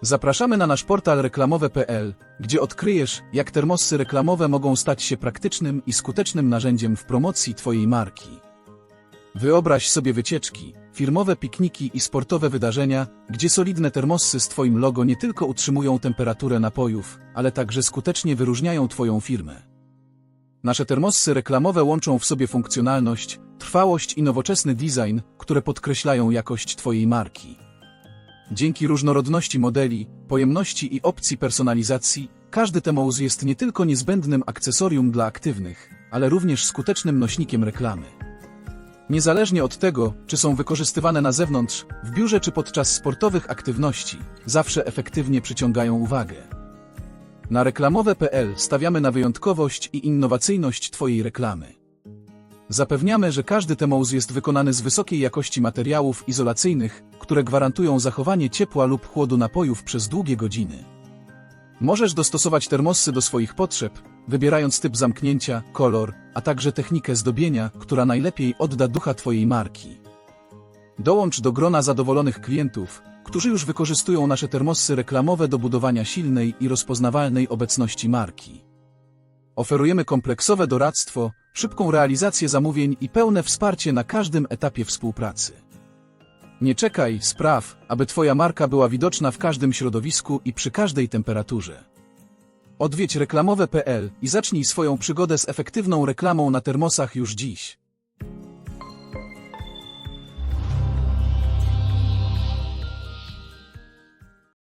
Zapraszamy na nasz portal reklamowe.pl, gdzie odkryjesz, jak termosy reklamowe mogą stać się praktycznym i skutecznym narzędziem w promocji Twojej marki. Wyobraź sobie wycieczki, firmowe pikniki i sportowe wydarzenia, gdzie solidne termosy z Twoim logo nie tylko utrzymują temperaturę napojów, ale także skutecznie wyróżniają Twoją firmę. Nasze termosy reklamowe łączą w sobie funkcjonalność, trwałość i nowoczesny design, które podkreślają jakość Twojej marki. Dzięki różnorodności modeli, pojemności i opcji personalizacji, każdy Temos jest nie tylko niezbędnym akcesorium dla aktywnych, ale również skutecznym nośnikiem reklamy. Niezależnie od tego, czy są wykorzystywane na zewnątrz, w biurze czy podczas sportowych aktywności, zawsze efektywnie przyciągają uwagę. Na reklamowe.pl stawiamy na wyjątkowość i innowacyjność Twojej reklamy. Zapewniamy, że każdy Temos jest wykonany z wysokiej jakości materiałów izolacyjnych, które gwarantują zachowanie ciepła lub chłodu napojów przez długie godziny. Możesz dostosować termosy do swoich potrzeb, wybierając typ zamknięcia, kolor, a także technikę zdobienia, która najlepiej odda ducha Twojej marki. Dołącz do grona zadowolonych klientów, którzy już wykorzystują nasze termosy reklamowe do budowania silnej i rozpoznawalnej obecności marki. Oferujemy kompleksowe doradztwo, szybką realizację zamówień i pełne wsparcie na każdym etapie współpracy. Nie czekaj, spraw, aby Twoja marka była widoczna w każdym środowisku i przy każdej temperaturze. Odwiedź reklamowe.pl i zacznij swoją przygodę z efektywną reklamą na termosach już dziś.